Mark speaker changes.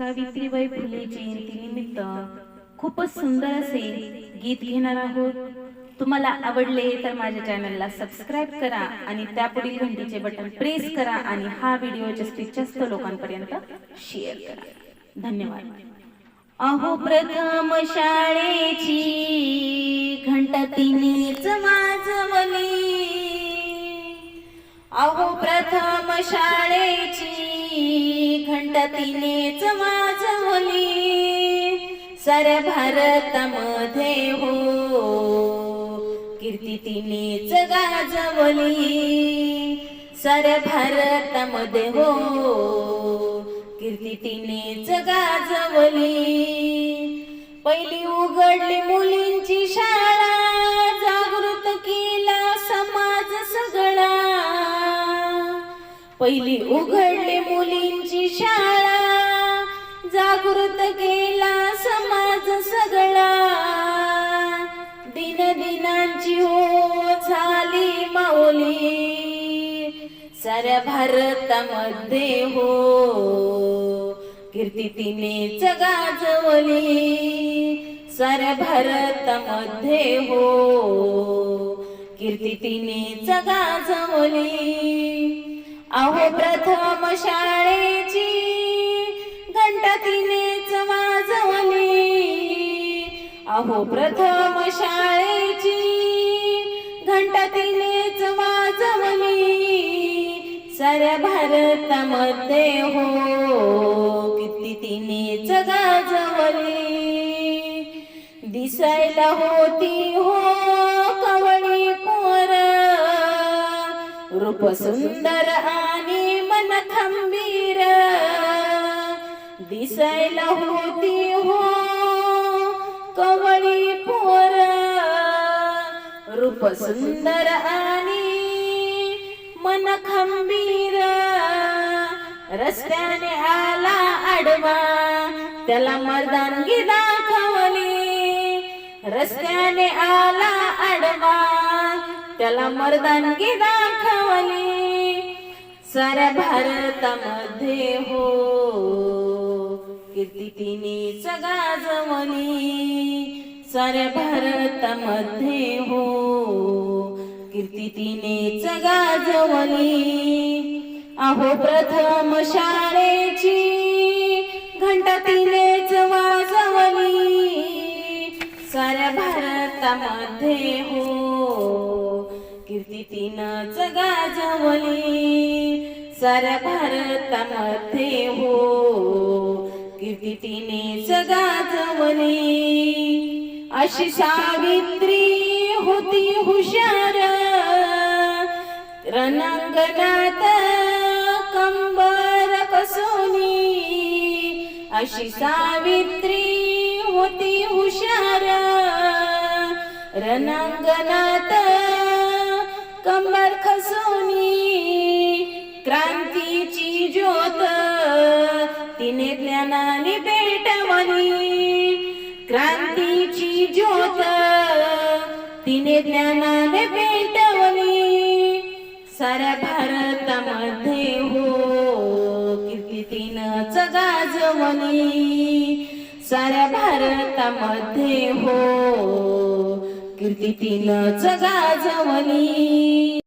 Speaker 1: सावित्रीबाई फुले जयंतीनिमित्त खूपच सुंदर असे गीत घेणार आहोत. तुम्हाला आवडले तर माझ्या चॅनलला सबस्क्राईब करा आणि त्यापुढील घंटीचे बटन प्रेस करा आणि हा व्हिडिओ जास्तीत जास्त लोकांपर्यंत शेअर करा. धन्यवाद. अहो प्रथम शाळेची घंटा तिनेच वाजवली. अहो प्रथम शाळेची घंटा तिनेच वाजवली सर भारतामध्ये हो कीर्ती तिनेच गाजवली सर भारतामध्ये हो कीर्ती तिनेच गाजवली पहिली उघडली मुलींची शाळा जागृत केला समाज सगळा. पहिली उघड शाळा जागृत केला समाज सगळा. दिन दिनांची हो झाली माऊली. साऱ्या भारतामध्ये हो. कीर्ती तिनेच गाजवली साऱ्या भारतामध्ये हो. कीर्ती तिनेच गाजवली अहो प्रथम शाळा अहो प्रथम शाळेची घंटा तिनेच वाजवली. साऱ्या भारतामध्ये हो किती तिनेच गाजवली. दिसायला होती हो कवळी पोर. रूप सुंदर आणि मन खंबीर दिसायला हो मोर. रूप सुंदर आणि मन खंबीर. रस्त्याने आला आडवा. त्याला मर्दानगी दाखवली. रस्त्याने आला आडवा. त्याला मर्दानगी दाखवली. साऱ्या भारतामध्ये हो. किती तिने गाजवली साऱ्या भारतामध्ये हो. कीर्ती तिनेच गाजवली अहो प्रथम शाळेची घंटा तिनेच वाजवली साऱ्या भारतामध्ये हो. कीर्ती तिनंच गाजवली साऱ्या भारतामध्ये हो. कीर्ती तिनेच गाजवली अशी सावित्री होती हुशार. रणांगणात कंबर कसोनी. अशी सावित्री होती हुशार. रणांगणात कंबर खसोनी क्रांतीची ज्योत तिने ज्ञानाने पेटवली क्रांतीची ज्योत तिने ज्ञानाने पेटवली. साऱ्या भारतामध्ये हो किती तिनंच गाजवली. साऱ्या भारतामध्ये हो कीर्ती तिनंच गाजवली.